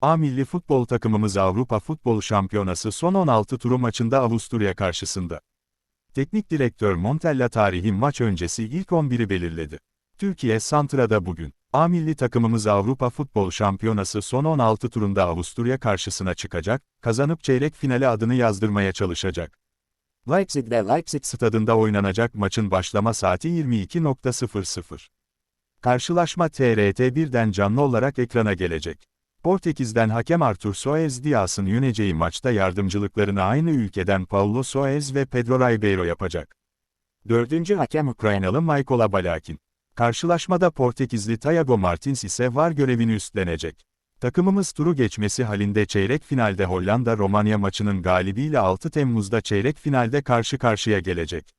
A milli futbol takımımız Avrupa Futbol Şampiyonası son 16 turu maçında Avusturya karşısında. Teknik direktör Montella tarihi maç öncesi ilk 11'i belirledi. Türkiye Santra'da bugün. A milli takımımız Avrupa Futbol Şampiyonası son 16 turunda Avusturya karşısına çıkacak, kazanıp çeyrek finale adını yazdırmaya çalışacak. Leipzig'de Leipzig stadında oynanacak maçın başlama saati 22.00. Karşılaşma TRT 1'den canlı olarak ekrana gelecek. Portekiz'den hakem Artur Soares Dias'ın yöneceği maçta yardımcılıklarını aynı ülkeden Paulo Soares ve Pedro Ribeiro yapacak. Dördüncü hakem Ukraynalı Mykola Balakin. Karşılaşmada Portekizli Thiago Martins ise var görevini üstlenecek. Takımımız turu geçmesi halinde çeyrek finalde Hollanda-Romanya maçının galibiyle 6 Temmuz'da çeyrek finalde karşı karşıya gelecek.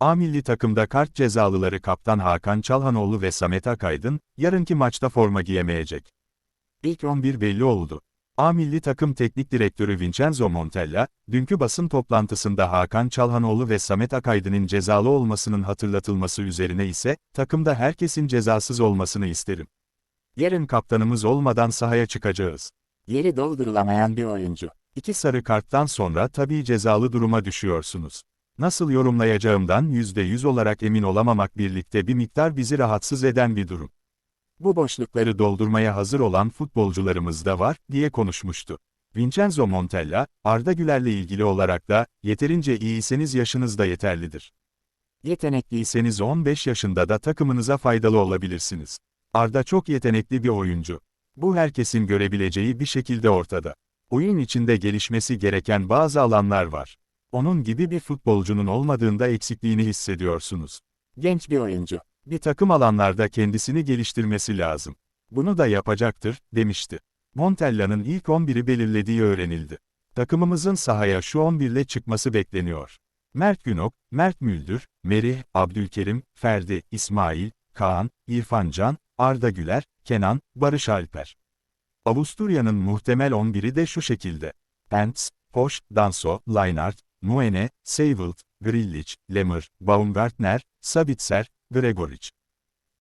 A milli takımda kart cezalıları Kaptan Hakan Çalhanoğlu ve Samet Akaydın, yarınki maçta forma giyemeyecek. İlk 11 belli oldu. A milli takım teknik direktörü Vincenzo Montella, dünkü basın toplantısında Hakan Çalhanoğlu ve Samet Akaydın'ın cezalı olmasının hatırlatılması üzerine ise, takımda herkesin cezasız olmasını isterim. Yarın kaptanımız olmadan sahaya çıkacağız. Yeri doldurulamayan bir oyuncu. İki sarı karttan sonra tabii cezalı duruma düşüyorsunuz. Nasıl yorumlayacağımdan %100 olarak emin olamamak birlikte bir miktar bizi rahatsız eden bir durum. Bu boşlukları doldurmaya hazır olan futbolcularımız da var, diye konuşmuştu. Vincenzo Montella, Arda Güler'le ilgili olarak da, yeterince iyiyseniz yaşınız da yeterlidir. Yetenekliyseniz 15 yaşında da takımınıza faydalı olabilirsiniz. Arda çok yetenekli bir oyuncu. Bu herkesin görebileceği bir şekilde ortada. Oyun içinde gelişmesi gereken bazı alanlar var. Onun gibi bir futbolcunun olmadığında eksikliğini hissediyorsunuz. Genç bir oyuncu. Bir takım alanlarda kendisini geliştirmesi lazım. Bunu da yapacaktır, demişti. Montella'nın ilk 11'i belirlediği öğrenildi. Takımımızın sahaya şu 11 ile çıkması bekleniyor. Mert Günok, Mert Müldür, Merih, Abdülkerim, Ferdi, İsmail, Kaan, İrfan Can, Arda Güler, Kenan, Barış Alper. Avusturya'nın muhtemel 11'i de şu şekilde. Pence, Posch, Danso, Leinart, Muene, Seyvelt, Grillich, Lemmer, Baumgartner, Sabitzer, Gregoric.